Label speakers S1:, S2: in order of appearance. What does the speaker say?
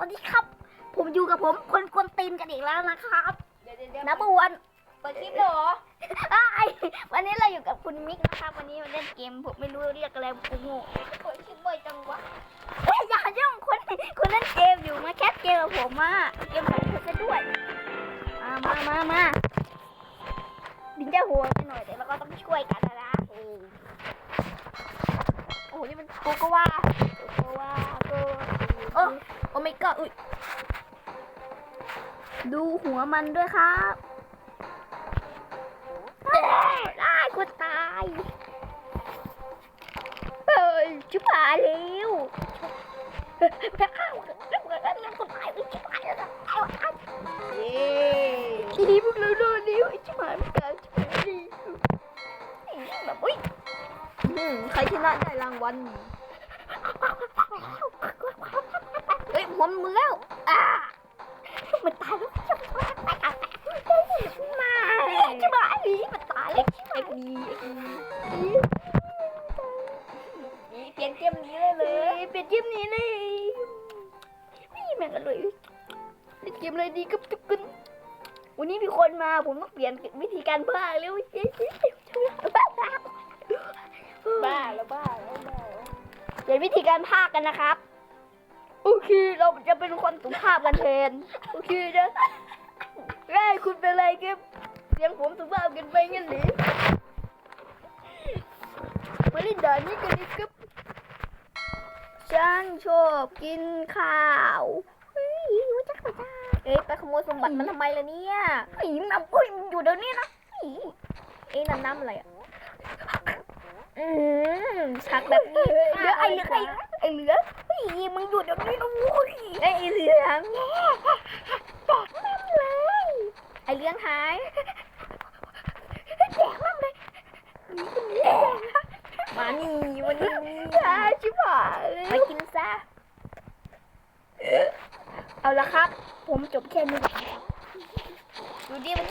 S1: วัสดีครับ ผมอยู่กับผมคนกวนตีนกันอีกแล้วนะครับ
S2: เดี๋ยวเดี๋ยวเดี๋ยว
S1: นับวัน
S2: เปิดคลิปเลยเหรอ
S1: ไอ้วันนี้เราอยู่กับคุณมิกนะครับ วันนี้มาเล่นเกมผมไม่รู้เรียกอะไรกูโง่
S2: เปิดคลิปบ่อยจังวะ
S1: เฮ้ยอย่าย่องคนคนเล่นเกมอยู่มาแคสเกมกับผมอะเกมของคุณซะด้วยมามามามาดินจะหัวไปหน่อยแต่เราก็ต้องช่วยกันนะนะโอ้โอ้โหนี่มันโกโกวาโกโกวาโก
S2: โอ้ โอ้ไม่ก็อุ้ย
S1: ดูหัวมันด้วยครับได้กูตายเฮ้ยชิบหายแล้วจะเข้าแล้วเกิดอะไรกูตายไปชิบหายแล้วตายตาย
S2: เย้
S1: ทีนี้พวกเราโดนนิ้วชิบหายมันเกิดชิบหายดีแบบอุ้ย
S2: อืมใครชนะได้รางวัล
S1: เหัวมันแล้วอ่ามันตายแล้วชิบหายตายตายมาชิบหายดีมันตายแล้วชิบหายดี
S2: นี่เปลี่ยนเกมนี้เลยเล
S1: เลยยเป็นเกมนี้เลยนี่แม่งอร่อยเล่นเกมเลยดีกับทุกคนวันนี้มีคนมาผมต้องเปลี่ยนวิธีการพากย์แล้วเจ๊เจ๊
S2: บ้าแล้วบ้าแล้วบ้าแล้ว
S1: เปลี่ยนวิธีการพากย์กันนะครับ โอเค เราจะเป็นคนสุภาพกันแทนโอเคนะไอ้ยคุณเป็นอะไรครับเสียงผมสุภาพกันไปงั้นหรือมาเล่นด่านนี้กันดีครับฉันชอบกินข้าวเฮ้ยรู้จักไหมจ้า
S2: เอ๊ะไปขโมยสมบัติมันทำไมล่ะเนี่ย
S1: เฮ้ยมันเอาอุ้ยมันอยู่เดี๋ยวนี้นะเฮ้ย
S2: เอ๊ะนั่นน้ำอะไรอะอืมชักแบบนี้
S1: เดี๋ยวไอ้เหลือไอ้ไอ้เหลือเฮ้ย มึงอยู่เดี๋ยวนี้นะโว้ย
S2: เอ้ยไอ้เหลือง
S1: แดกแม่งเลย
S2: ไอ้เหลืองหาย
S1: แดกแม่งเลยนี่ก็มีแดก
S2: มานี่วันนี้
S1: อ่าชิบหายเล
S2: มายกินซะ
S1: เอาละครับ ผมจบแค่นี้
S2: ดูดิมัน